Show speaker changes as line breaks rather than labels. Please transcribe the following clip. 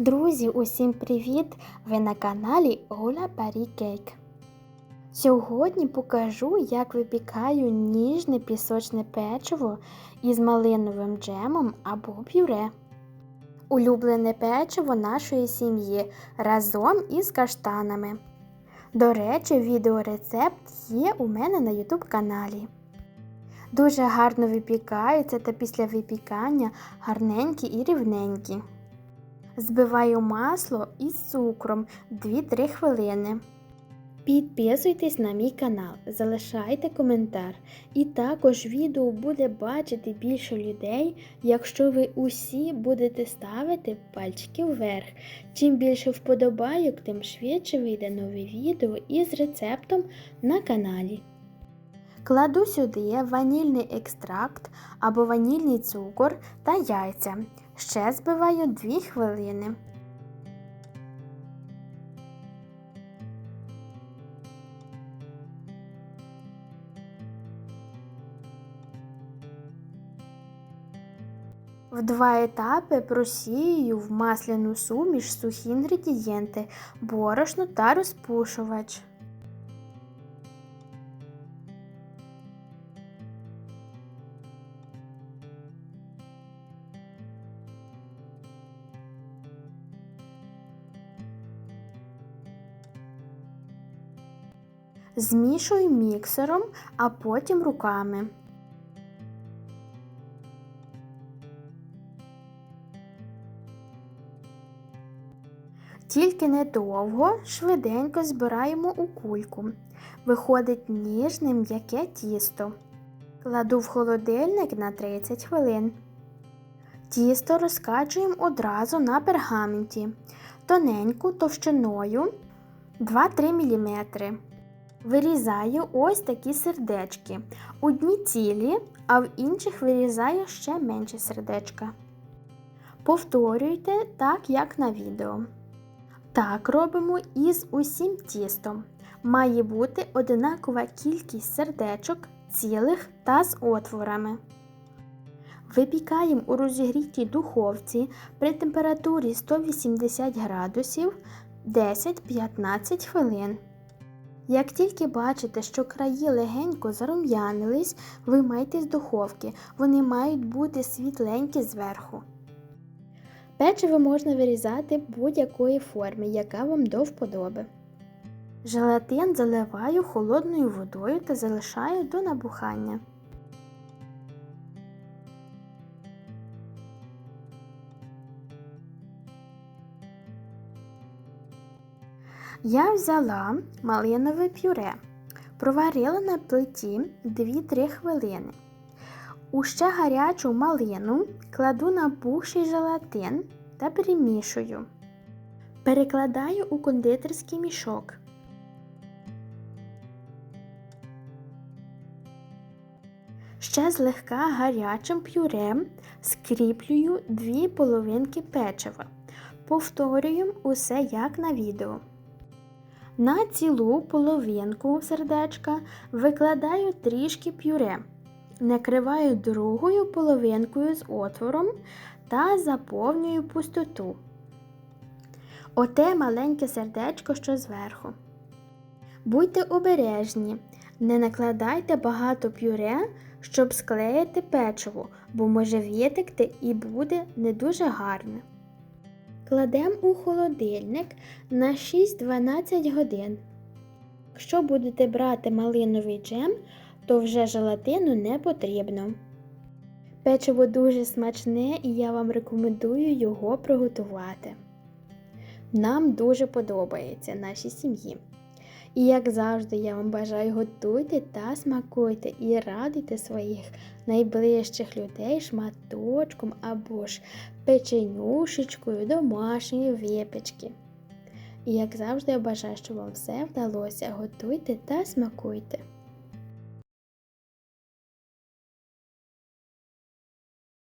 Друзі, усім привіт! Ви на каналі Гуля Парі Кейк. Сьогодні покажу, як випікаю ніжне пісочне печиво із малиновим джемом або пюре. Улюблене печиво нашої сім'ї разом із каштанами. До речі, відеорецепт є у мене на YouTube каналі. Дуже гарно випікаються та після випікання гарненькі і рівненькі. Збиваю масло із цукром 2-3 хвилини. Підписуйтесь на мій канал, залишайте коментар. І також відео буде бачити більше людей, якщо ви усі будете ставити пальчики вверх. Чим більше вподобайок, тим швидше вийде нове відео із рецептом на каналі. Кладу сюди ванільний екстракт або ванільний цукор та яйця. Ще збиваю 2 хвилини. В два етапи просію в масляну суміш сухі інгредієнти, борошно та розпушувач. Змішую міксером, а потім руками. Тільки недовго, швиденько збираємо у кульку. Виходить ніжне м'яке тісто. Кладу в холодильник на 30 хвилин. Тісто розкачуємо одразу на пергаменті, тоненьку товщиною 2-3 мм. Вирізаю ось такі сердечки. Одні цілі, а в інших вирізаю ще менше сердечка. Повторюйте так, як на відео. Так робимо із усім тістом. Має бути одинакова кількість сердечок, цілих та з отворами. Випікаємо у розігрітій духовці при температурі 180 градусів 10-15 хвилин. Як тільки бачите, що краї легенько зарум'янились, виймайте з духовки, вони мають бути світленькі зверху. Печиво можна вирізати будь-якої форми, яка вам до вподоби. Желатин заливаю холодною водою та залишаю до набухання. Я взяла малинове пюре, проварила на плиті 2-3 хвилини. У ще гарячу малину кладу набухший желатин та перемішую. Перекладаю у кондитерський мішок. Ще злегка гарячим пюре скріплюю дві половинки печива. Повторюємо усе як на відео. На цілу половинку сердечка викладаю трішки пюре, накриваю другою половинкою з отвором та заповнюю пустоту. Оте маленьке сердечко, що зверху. Будьте обережні, не накладайте багато пюре, щоб склеїти печиво, бо може витекти і буде не дуже гарне. Кладемо у холодильник на 6-12 годин. Якщо будете брати малиновий джем, то вже желатину не потрібно. Печиво дуже смачне і я вам рекомендую його приготувати. Нам дуже подобається нашій сім'ї. І, як завжди, я вам бажаю готуйте та смакуйте і радуйте своїх найближчих людей шматочком або ж печенюшечкою домашньої випічки. І, як завжди, я бажаю, щоб вам все вдалося. Готуйте та смакуйте.